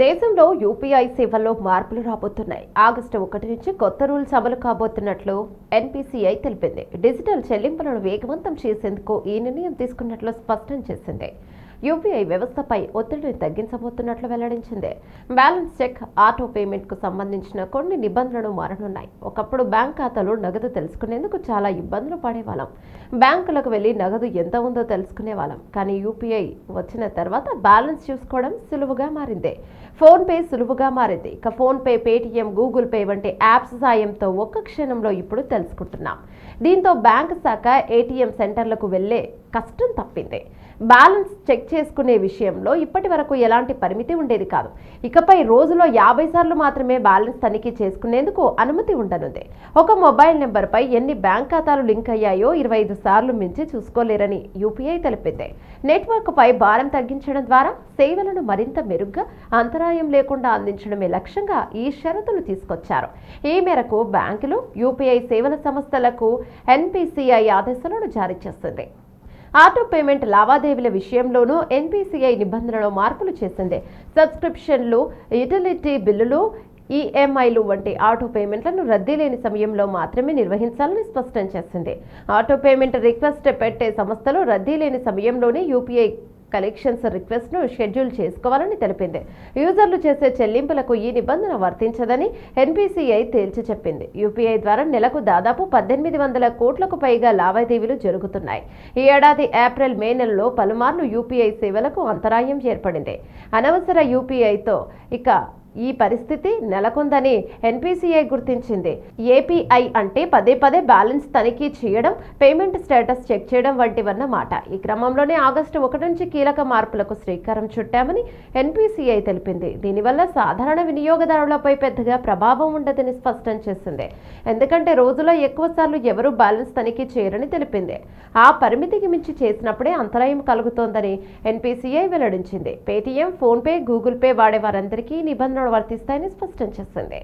దేశంలో యూపీఐ సేవల్లో మార్పులు రాబోతున్నాయి. ఆగస్టు ఒకటి నుంచి కొత్త రూల్స్ అమలు కాబోతున్నట్లు ఎన్పీసీఐ తెలిపింది. డిజిటల్ చెల్లింపులను వేగవంతం చేసేందుకు ఈ నిర్ణయం తీసుకున్నట్లు స్పష్టం చేసింది. యూపీఐ వ్యవస్థపై ఒత్తిడిని తగ్గించబోతున్నట్లు వెల్లడించింది. బ్యాలెన్స్ చెక్ ఆటో పేమెంట్కు సంబంధించిన కొన్ని నిబంధనలు మారనున్నాయి. ఒకప్పుడు బ్యాంక్ ఖాతాలో నగదు తెలుసుకునేందుకు చాలా ఇబ్బందులు పడేవాళ్ళం. బ్యాంకులకు వెళ్ళి నగదు ఎంత ఉందో తెలుసుకునే వాళ్ళం. కానీ యూపీఐ వచ్చిన తర్వాత బ్యాలెన్స్ చూసుకోవడం సులువుగా మారింది. ఫోన్పే సులువుగా మారింది. ఇక ఫోన్పే పేటిఎం గూగుల్ పే వంటి యాప్స్ సాయంతో ఒక్క క్షణంలో ఇప్పుడు తెలుసుకుంటున్నాం. దీంతో బ్యాంక్ శాఖ ఏటీఎం సెంటర్లకు వెళ్ళే కష్టం తప్పింది. బ్యాలెన్స్ చెక్ చేసుకునే విషయంలో ఇప్పటి వరకు ఎలాంటి పరిమితి ఉండేది కాదు. ఇకపై రోజులో యాభై సార్లు మాత్రమే బ్యాలెన్స్ తనిఖీ చేసుకునేందుకు అనుమతి ఉండనుంది. ఒక మొబైల్ నెంబర్పై ఎన్ని బ్యాంక్ ఖాతాలు లింక్ అయ్యాయో ఇరవై ఐదు సార్లు మించి చూసుకోలేరని యూపీఐ తెలిపింది. నెట్వర్క్పై భారం తగ్గించడం ద్వారా సేవలను మరింత మెరుగ్గా అంతరాయం లేకుండా అందించడమే లక్ష్యంగా ఈ షరతులు తీసుకొచ్చారు. ఈ మేరకు బ్యాంకులు యూపీఐ సేవల సంస్థలకు ఎన్పిసిఐ ఆదేశాలను జారీ చేస్తుంది. ఆటో పేమెంట్ లావాదేవీల విషయంలోనూ ఎన్పిసిఐ నిబంధనలో మార్పులు చేసింది. సబ్స్క్రిప్షన్లు యుటిలిటీ బిల్లులు ఈఎంఐలు వంటి ఆటో పేమెంట్లను రద్దీ లేని సమయంలో మాత్రమే నిర్వహించాలని స్పష్టం చేసింది. ఆటో పేమెంట్ రిక్వెస్ట్ పెట్టే సంస్థలు రద్దీ లేని సమయంలోనే యూపీఐ కలెక్షన్స్ రిక్వెస్ట్ను షెడ్యూల్ చేసుకోవాలని తెలిపింది. యూజర్లు చేసే చెల్లింపులకు ఈ నిబంధన వర్తించదని ఎన్పిసిఐ తేల్చి చెప్పింది. యూపీఐ ద్వారా నెలకు దాదాపు పద్దెనిమిది వందల కోట్లకు పైగా లావాదేవీలు జరుగుతున్నాయి. ఈ ఏడాది ఏప్రిల్ మే నెలలో పలుమార్లు యూపీఐ సేవలకు అంతరాయం ఏర్పడింది. అనవసర యూపీఐతో ఇక ఈ పరిస్థితి నెలకొందని ఎన్పిసిఐ గుర్తించింది. ఏపీఐ అంటే పదే పదే బ్యాలెన్స్ తనిఖీ చేయడం పేమెంట్ స్టేటస్ చెక్ చేయడం వంటివన్నమాట ఈ క్రమంలోనే ఆగస్టు ఒకటి నుంచి కీలక మార్పులకు శ్రీకారం చుట్టామని ఎన్పిసిఐ తెలిపింది. దీనివల్ల సాధారణ వినియోగదారులపై పెద్దగా ప్రభావం ఉండదని స్పష్టం చేసింది. ఎందుకంటే రోజులో ఎక్కువ సార్లు ఎవరూ బ్యాలెన్స్ తనిఖీ చేయరని తెలిపింది. ఆ పరిమితికి మించి చేసినప్పుడే అంతరాయం కలుగుతోందని ఎన్పిసిఐ వెల్లడించింది. పేటీఎం ఫోన్పే గూగుల్ పే వాడే వారందరికీ నిబంధన నిబంధనలు వర్తిస్తాయని స్పష్టం చేసింది